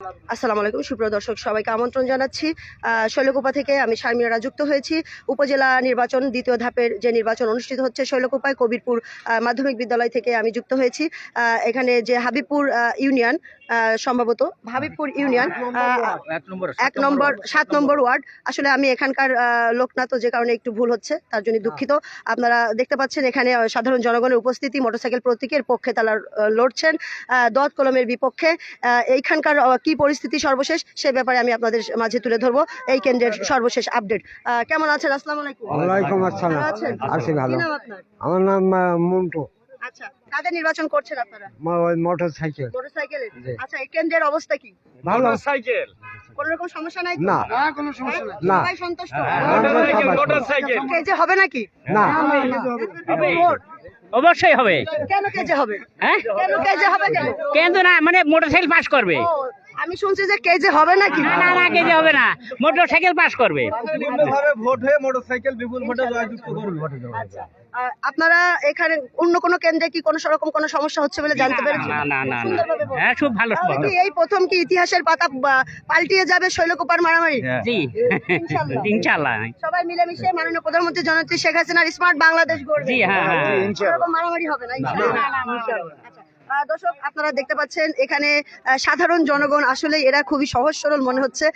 আসসালামু আলাইকুম সুপ্রিয় দর্শক সবাইকে আমন্ত্রণ জানাচ্ছি। শৈলকুপা থেকে আমি শারমিনারা যুক্ত হয়েছি। উপজেলা নির্বাচন দ্বিতীয় ধাপের যে নির্বাচন অনুষ্ঠিত হচ্ছে শৈলকুপায় কবিরপুর মাধ্যমিক বিদ্যালয় থেকে আমি যুক্ত হয়েছি। এখানে যে হাবিবপুর ইউনিয়ন সম্ভবত হাবিবপুর ইউনিয়ন এক নম্বর সাত নম্বর ওয়ার্ড। আসলে আমি এখানকার লোক না তো যে কারণে একটু ভুল হচ্ছে তার জন্য দুঃখিত। আপনারা দেখতে পাচ্ছেন এখানে সাধারণ জনগণের উপস্থিতি মোটরসাইকেল প্রতীকের পক্ষে তারা লড়ছেন। দত কলমের বিপক্ষে আহ, এইখানকার আহ, কি পরিস্থিতি সর্বশেষ সে ব্যাপারে আমি আপনাদের মাঝে তুলে ধরবো। এই কেন্দ্রের সর্বশেষ আপডেট। কেমন আছেন? আসসালামু আলাইকুম। ওয়ালাইকুম আসসালাম। আছেন? আছি ভালো। কি নাম আপনার? আমার নাম মন্টু। আচ্ছা কাদের নির্বাচন করছেন আপনারা? ম- ওই মোটর সাইকেল আচ্ছা এই কেন্দ্রের অবস্থা কি? ভালো। সাইকেল কোন রকম সমস্যা নাই তো? না। হ্যাঁ? না। সবাই সন্তুষ্ট। Motorcycle, motorcycle. কেজে হবে নাকি? না। অবশ্যই হবে। কেন কেজে হবে? হ্যাঁ? কেন কেজে হবে কেন? কিন্তু না মানে মোটরসাইকেল পাস করবে। আমি শুনছি যে কেজে হবে নাকি না না না কেজি হবে না মোটরসাইকেল পাস করবে ভোট হয়ে মোটরসাইকেল বিপুল ভোটে জয়যুক্ত করবে আচ্ছা আপনারা এখানে অন্য কোনো কেন্দ্রে কি কোনো রকম কোনো সমস্যা হচ্ছে বলে জানতে পেরেছেন না না না না সুন্দরভাবে বলুন। হ্যাঁ খুব ভালো এই প্রথম কি ইতিহাসের পাতা পাল্টিয়ে যাবে শৈলকুপার মারামারি জি ইনশাআল্লাহ। ইনশাল্লাহ সবাই মিলেমিশে মাননীয় প্রধানমন্ত্রী জননেত্রী শেখ হাসিনার স্মার্ট বাংলাদেশ গড়বে জি হ্যাঁ হ্যাঁ মারামারি হবে না ইনশাআল্লাহ। দর্শক, আপনারা দেখতে পাচ্ছেন, এখানে সাধারণ জনগণ আসলে এরা খুবই সহজ সরল মনে হচ্ছে।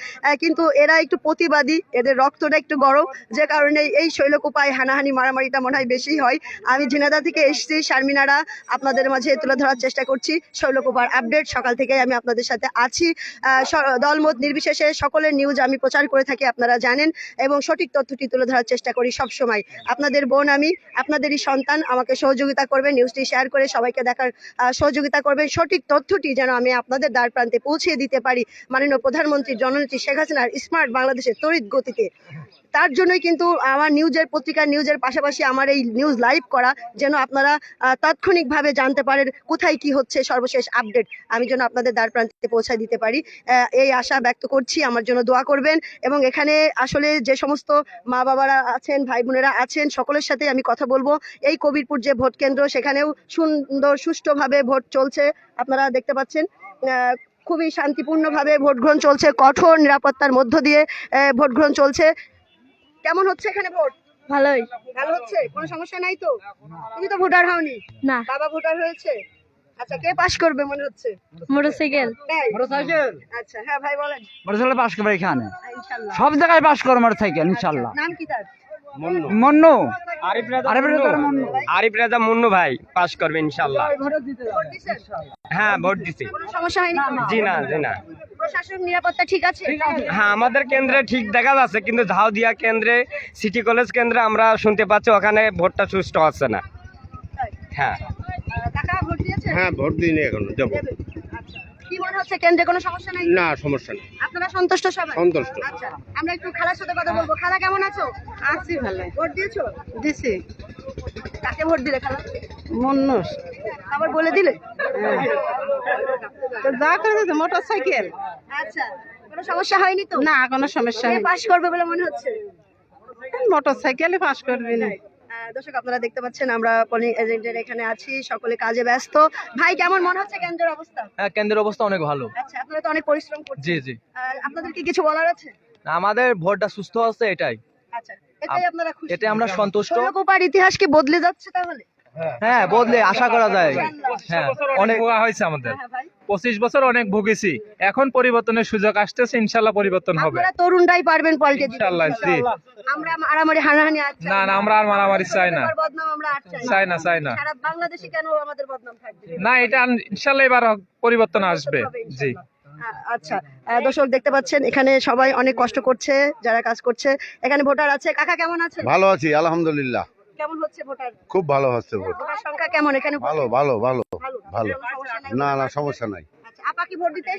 কিন্তু এরা একটু প্রতিবাদী, এদের রক্তটা একটু গরম, যে কারণে এই শৈলকুপায় হানাহানি মারামারিটা মনে হয় বেশি হয়। আমি ঝিনাদা থেকে এসেছি, শারমিনারা আপনাদের মাঝে তুলে ধরার চেষ্টা করছি শৈলকুপার আপডেট। সকাল থেকে আমি আপনাদের সাথে আছি। দলমত নির্বিশেষে সকলের নিউজ আমি প্রচার করে থাকি, আপনারা জানেন, এবং সঠিক তথ্যটি তুলে ধরার চেষ্টা করি সব সময় আপনাদের বোন আমি, আপনাদেরই সন্তান, আমাকে সহযোগিতা করবে নিউজটি শেয়ার করে সবাইকে দেখার সহযোগিতা করবেন। সঠিক তথ্যটি যেন আমি আপনাদের দ্বার প্রান্তে পৌঁছে দিতে পারি। মাননীয় প্রধানমন্ত্রী জননেত্রী শেখ হাসিনার স্মার্ট বাংলাদেশের তড়িৎ গতিতে। তার জন্যই কিন্তু আমার নিউজের পত্রিকার নিউজের পাশাপাশি আমার এই নিউজ লাইভ করা যেন আপনারা তাৎক্ষণিকভাবে জানতে পারেন কোথায় কি হচ্ছে সর্বশেষ আপডেট। আমি যেন আপনাদের দ্বার প্রান্তে পৌঁছায় দিতে পারি। এই আশা ব্যক্ত করছি। আমার জন্য দোয়া করবেন। এবং এখানে আসলে যে সমস্ত মা বাবারা আছেন, ভাই বোনেরা আছেন, সকলের সাথে আমি কথা বলব। এই কবিরপুর যে ভোট কেন্দ্র, সেখানেও সুন্দর, সুষ্ঠুভাবে ভোট চলছে। আপনারা দেখতে পাচ্ছেন খুবই শান্তিপূর্ণভাবে ভোট গ্রহণ চলছে। কঠোর নিরাপত্তার মধ্য দিয়ে ভোট গ্রহণ চলছে। কেমন হচ্ছে এখানে ভোট? ভালোই। ভালো হচ্ছে? কোনো সমস্যা নাই তো? তুমি তো ভোটার হওনি। না। বাবা ভোটার হয়েছে? আচ্ছা কে পাশ করবে মনে হচ্ছে? মোটরসাইকেল? মোটরসাইকেল? আচ্ছা হ্যাঁ ভাই বলেন। মোটরসাইকেল পাস করবে এখানে। ইনশাল্লাহ। সব জায়গায় পাস করবে মোটরসাইকেল ইনশাল্লাহ। নাম কি তার? মন্নু। আরিফ রাজা আরিফ মুন্নু। মুন্নু। আরিফ রাজা মুন্নু ভাই পাস করবে ইনশাল্লাহ হ্যাঁ ভোট দিছি? জি না জি না। নিরাপত্তা ঠিক আছে? হ্যাঁ আমাদের কেন্দ্রে ঠিক দেখা যাচ্ছে কিন্তু ঝাউদিয়া কেন্দ্রে সিটি কলেজ কেন্দ্রে আমরা শুনতে পাচ্ছি ওখানে ভোটটা সুষ্ঠু হচ্ছে না। হ্যাঁ। আহ, কাকা ভোট দিয়েছেন? হ্যাঁ ভোট দিইনি এখন দেবো দেবেন। আচ্ছা। কি মনে হচ্ছে কেন্দ্রে কোনো সমস্যা নাই? না সমস্যা নেই। আপনারা সন্তুষ্ট সবাই? সন্তুষ্ট। আচ্ছা আমরা একটু খালার সাথে কথা বলব। খালা কেমন আছো? আছি ভালো। ভোট দিয়েছ? দিছি। কাকে ভোট দিলে খালা? মন্নুস আবার বলে দিলে? তো যা করে দিতে মোটরসাইকেল। আচ্ছা কোনো সমস্যা হয়নি তো? না কোনো সমস্যা পাশ করবে বলে মনে হচ্ছে? মোটরসাইকেলে পাস করবি না। দর্শক আপনারা দেখতে পাচ্ছেন আমরা পোলিং এজেন্টের এখানে আছি সকলে কাজে ব্যস্ত। ভাই কেমন মনে হচ্ছে কেন্দ্রের অবস্থা? হ্যাঁ কেন্দ্রের অবস্থা অনেক ভালো। আচ্ছা আপনারা তো অনেক পরিশ্রম করছেন। জি জি। আপনাদের কি কিছু বলার আছে? আমাদের ভোটটা সুস্থ আছে এটাই। আচ্ছা এটাই আপনারা খুশি। এতে আমরা সন্তুষ্ট। লোকপার ইতিহাস কি বদলে যাচ্ছে তাহলে? হ্যাঁ। বদলে আশা করা যায়। হ্যাঁ অনেক ভোগা হয়েছে আমাদের। হ্যাঁ পঁচিশ বছর অনেক ভুগেছি। এখন পরিবর্তনের সুযোগ আসতেছে ইনশাল্লাহ পরিবর্তন হবে। তরুণরাই পারবেন পাল্টে ইনশাল্লাহ জি। আমরা মারামারি হানাহানি না না আমরা আর মারামারি চাই না। শৈলকুপার বদনাম আমরা আর চাই চাই না চাই না। বাংলাদেশে কেন আমাদের বদনাম থাকবে? না এটা ইনশাল্লাহ এবার পরিবর্তন আসবে। জি। আচ্ছা। দর্শক দেখতে পাচ্ছেন এখানে সবাই অনেক কষ্ট করছে যারা কাজ করছে। এখানে ভোটার আছে। কাকা কেমন আছে ভালো আছি আলহামদুলিল্লাহ। হচ্ছে ভোটার খুব ভালো হচ্ছে ভোট ভোটার সংখ্যা কেমন এখানে ভালো ভালো ভালো ভালো? না না সমস্যা নাই আচ্ছা, আপা কি ভোট দিতে?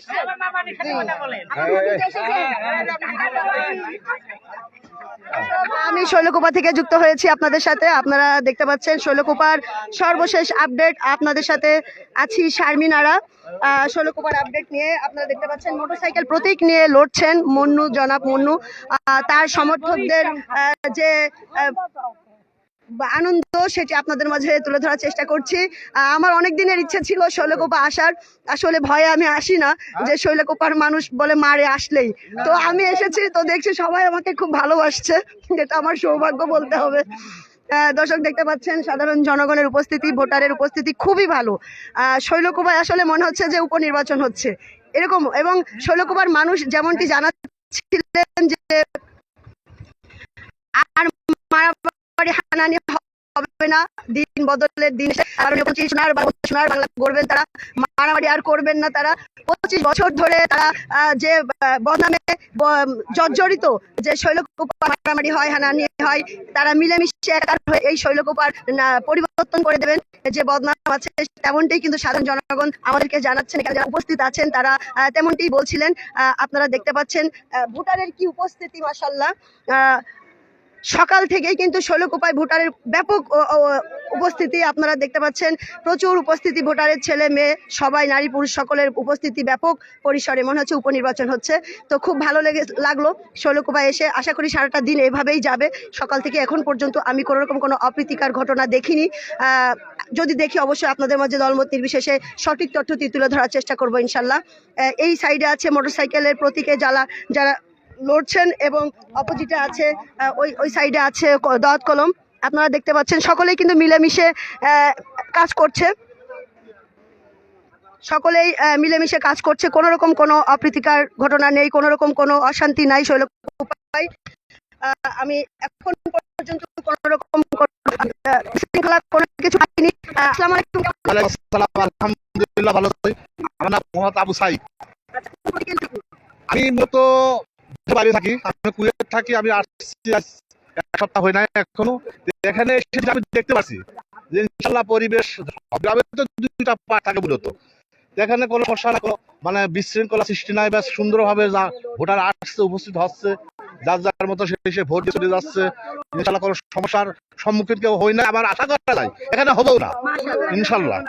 আমি শৈলকুপা থেকে যুক্ত হয়েছি আপনাদের সাথে আপনারা দেখতে পাচ্ছেন শৈলকুপার সর্বশেষ আপডেট আপনাদের সাথে আছি শারমিনারা শৈলকুপার আপডেট নিয়ে আপনারা দেখতে পাচ্ছেন মোটরসাইকেল প্রতীক নিয়ে লড়ছেন মন্নু জনাব মন্নু আহ, তার সমর্থকদের যে আনন্দ সেটি আপনাদের মাঝে তুলে ধরার চেষ্টা করছি। আমার অনেক দিনের ইচ্ছা ছিল শৈলকোপা আসার। আসলে ভয়ে আমি আসি না যে শৈলকোপার মানুষ বলে মারে আসলেই। তো আমি এসেছি, তো দেখছি সবাই আমাকে খুব ভালোবাসছে। এটা আমার সৌভাগ্য বলতে হবে। দর্শক দেখতে পাচ্ছেন, সাধারণ জনগণের উপস্থিতি, ভোটারের উপস্থিতি খুবই ভালো। শৈলকুপায় আসলে মনে হচ্ছে যে উপনির্বাচন হচ্ছে। এরকম, এবং শৈলকুপার মানুষ যেমনটি জানাচ্ছিলেন যে আর মারামারি হানানি হবে না দিন বদলের দিন পঁচিশ সোনার বাংলা করবেন তারা মারামারি আর করবেন না তারা। পঁচিশ বছর ধরে তারা যে বদনামে জর্জরিত যে শৈলকুপা মারামারি হয় হানানি হয় তারা মিলেমিশে একাকার হয়ে এই শৈলকুপার পরিবর্তন করে দেবেন। যে বদনাম আছে তেমনটাই কিন্তু সাধারণ জনগণ আমাদেরকে জানাচ্ছেন এখানে যারা উপস্থিত আছেন তারা তেমনটাই বলছিলেন। আপনারা দেখতে পাচ্ছেন আহ, ভোটারের কি উপস্থিতি মাসাল্লাহ সকাল থেকেই কিন্তু শৈলকুপায় ভোটারের ব্যাপক উপস্থিতি আপনারা দেখতে পাচ্ছেন। প্রচুর উপস্থিতি ভোটারের ছেলে, মেয়ে, সবাই, নারী, পুরুষ, সকলের উপস্থিতি ব্যাপক পরিসরে মনে হচ্ছে উপনির্বাচন হচ্ছে। তো খুব ভালো লেগে, লাগল শৈলকুপায় এসে। আশা করি সারাটা দিন এভাবেই যাবে। সকাল থেকে এখন পর্যন্ত আমি কোনো রকম কোনো অপ্রীতিকার ঘটনা দেখিনি। যদি দেখি অবশ্যই আপনাদের মাঝে দলমত নির্বিশেষে সঠিক তথ্যটি তুলে ধরার চেষ্টা করব ইনশাল্লাহ। এই সাইডে আছে মোটরসাইকেলের প্রতীকে জ্বালা, যারা লড়ছেন এবং অপোজিটে আছে ওই ওই সাইডে আছে দাওয়াত কলম। আপনারা দেখতে পাচ্ছেন সকলেই কিন্তু মিলেমিশে কাজ করছে। সকলেই মিলেমিশে কাজ করছে। কোনো রকম কোনো অপ্রীতিকার ঘটনা নেই কোনো রকম কোনো অশান্তি নাই শৈলকুপায় আহ, আমি এখন পর্যন্ত কোনো রকম শৃঙ্খলা কোনো কিছু পাইনি। আসসালামু আলাইকুম। আলহামদুলিল্লাহ ভালো আছি। আমার নাম মোহাম্মদ আবু সাইদ। আমি মূলত থাকি, আমি কুয়েত থাকি, আমি আসছি এক সপ্তাহ হয় না এখনও। এখানে এসে আমি দেখতে পাচ্ছি যে ইনশাল্লাহ পরিবেশ, গ্রামে তো দুইটা পার্ট থাকে মূলত। এখানে কোনো সমস্যা না কোনো মানে বিশৃঙ্খলা সৃষ্টি নাই বা সুন্দরভাবে যা ভোটার আসছে, উপস্থিত হচ্ছে। যার যার মতো সে ভোট চলে যাচ্ছে। ইনশাল্লাহ কোনো সমস্যার সম্মুখীন কেউ হয় না আমার আশা করা যায় এখানে হবেও না। ইনশাল্লাহ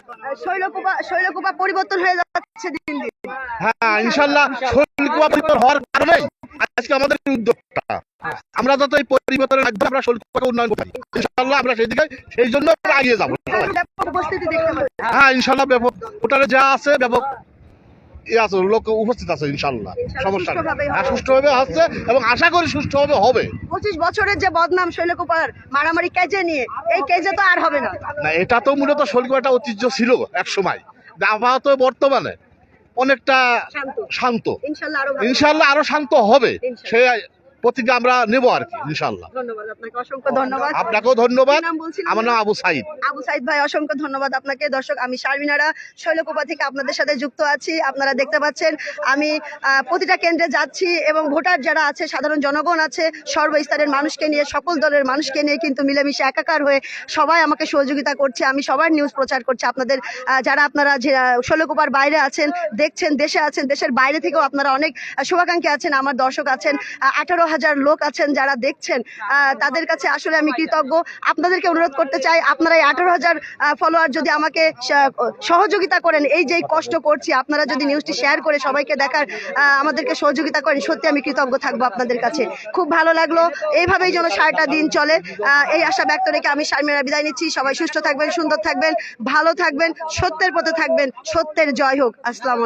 শৈলকুপা শৈলকুপা পরিবর্তন হয়ে যাচ্ছে দিন দিন। হ্যাঁ ইনশাল্লাহ শৈলকুপা পরিবর্তন হওয়ার কারণেই আজকে আমাদের উদ্যোগটা। আমরা যত এই পরিবর্তনের মাধ্যমে আমরা শৈলকুপাকে উন্নয়ন করি ইনশাল্লাহ আমরা সেই দিকে সেই জন্য আমরা এগিয়ে যাব। ব্যাপক উপস্থিতি হ্যাঁ ইনশাল্লাহ ব্যাপক যা আছে ব্যাপক আছে লোক উপস্থিত আছে ইনশাল্লাহ সমস্যা সুষ্ঠু হবে। হচ্ছে এবং আশা করি সুষ্ঠুভাবে হবে। পঁচিশ বছরের যে বদনাম শৈলকুপার মারামারি কেজে নিয়ে এই কেজে তো আর হবে না। না এটা তো মূলত শৈলকুপা একটা ঐতিহ্য ছিল এক সময় আবহাওয়া তো বর্তমানে অনেকটা শান্ত। ইনশাল্লাহ আরও শান্ত হবে। ইনশাল্লাহ। প্রতিজ্ঞা আমরা নেব আর কি ইনশাল্লাহ ধন্যবাদ আপনাকে অসংখ্য ধন্যবাদ। আপনাকেও ধন্যবাদ? আমার নাম আবু সাইদ। আবু সাইদ ভাই অসংখ্য ধন্যবাদ আপনাকে। দর্শক আমি শারমিনারা শৈলকুপা থেকে আপনাদের সাথে যুক্ত আছি। আপনারা দেখতে পাচ্ছেন আমি প্রতিটা কেন্দ্রে যাচ্ছি এবং ভোটার যারা আছে সাধারণ জনগণ আছে সর্বস্তরের মানুষকে নিয়ে সকল দলের মানুষকে নিয়ে কিন্তু মিলেমিশে একাকার হয়ে সবাই আমাকে সহযোগিতা করছে। আমি সবার নিউজ প্রচার করছি। আপনাদের যারা আপনারা শৈলকুপার বাইরে আছেন দেখছেন দেশে আছেন দেশের বাইরে থেকেও আপনারা অনেক শুভাকাঙ্ক্ষী আছেন আমার দর্শক আছেন। আঠারো হাজার লোক আছেন যারা দেখছেন আহ, তাদের কাছে আসলে আমি কৃতজ্ঞ। আপনাদেরকে অনুরোধ করতে চাই আপনারা এই আঠারো হাজার ফলোয়ার যদি আমাকে সহযোগিতা করেন এই যে কষ্ট করছি আপনারা যদি নিউজটি শেয়ার করে সবাইকে দেখার আহ, আমাদেরকে সহযোগিতা করেন সত্যি আমি কৃতজ্ঞ থাকব আপনাদের কাছে। খুব ভালো লাগল এইভাবেই যেন সারাটা দিন চলে। আহ, এই আশা ব্যক্ত রেখে আমি শারমিনা বিদায় নিচ্ছি। সবাই সুস্থ থাকবেন সুন্দর থাকবেন ভালো থাকবেন সত্যের পথে থাকবেন সত্যের জয় হোক। আসসালামু